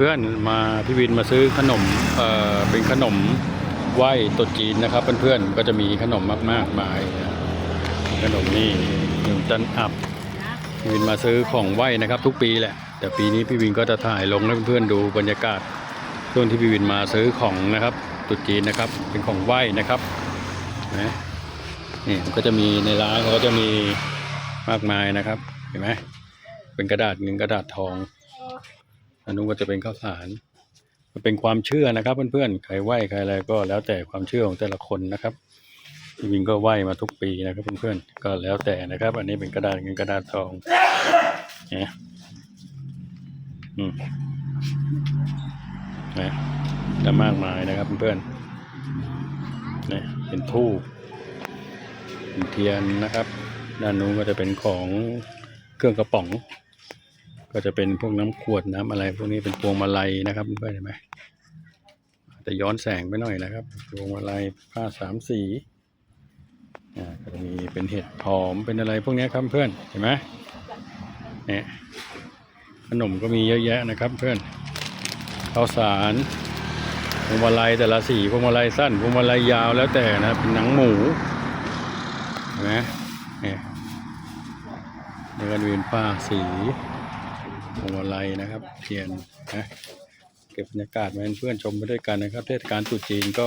พื่อนๆมาพี่วินมาซื้อขนมเอ่อเป็นขนมไหว้ตรุษจีนนะครับเพื่อนๆก็จะมีขนมมากๆมายนะขนมนี่หนึ่งตันอับพี่วินมาซื้อของไหว้นะครับ ทุกปีแหละ แต่ปีนี้พี่วินก็จะถ่ายลงให้เพื่อนๆดูบรรยากาศช่วงที่พี่วินมาซื้อของนะครับตรุษจีนนะครับเป็นของไหว้นะครับนะนี่ก็จะมีในร้านเขาก็จะมีมากมายนะครับเห็นไหมเป็นกระดาษเงินกระดาษทอง อันนู้นก็จะเป็นข้าวสารมันเป็นความเชื่อนะครับ เพื่อนๆ ใครไหว้ใครอะไรก็แล้วแต่ความเชื่อของแต่ละคนนะครับพี่วินก็ไหว้มาทุกปีนะครับเพื่อนๆ ก็แล้วแต่นะครับ อันนี้เป็นกระดาษเงินกระดาษทองเนี่ยอืมนะจะมากมายนะครับเพื่อนๆนี่เป็นทูบเป็นเทียนนะครับ ด้านนู้นก็จะเป็นของเครื่องกระป๋อง ก็จะเป็นพวกน้ำขวดน้ำอะไร พวกนี้เป็นพวงมาลัยนะครับเพื่อนเห็นไหมแต่ย้อนแสงไปหน่อยนะครับพวงมาลัยผ้าสามสีอ่าก็จะมีเป็นเห็ดหอมเป็นอะไรพวกนี้ครับเพื่อนเห็นไหมเนี่ยขนมก็มีเยอะแยะนะครับเพื่อนข้าวสารพวงมาลัยแต่ละสีพวงมาลัยสั้นพวงมาลัยยาวแล้วแต่นะเป็นหนังหมูเห็นไหมเนี่ยเดินเวียนผ้าสี พวงมาลัยนะครับเทียนนะเก็บบรรยากาศมาเพื่อนชมไปด้วยกันนะครับ เทศกาลตรุษจีนก็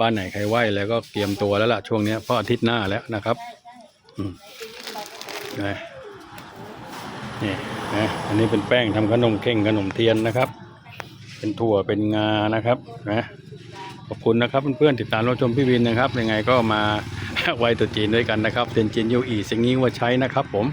บ้านไหนใครไหวแล้วก็เตรียมตัวแล้วล่ะช่วงนี้เพราะอาทิตย์หน้าแล้วนะครับอืมนะนี่นะอันนี้เป็นแป้งทำขนมเข่งขนมเทียนนะครับ เป็นถั่วเป็นงานะครับนะขอบคุณนะครับเพื่อนๆติดตามรับชมพี่วินนะครับยังไงก็มาไหวตรุษจีนด้วยกันนะครับเทียนจีนยูอีสิงนี้ว่าใช้นะครับผม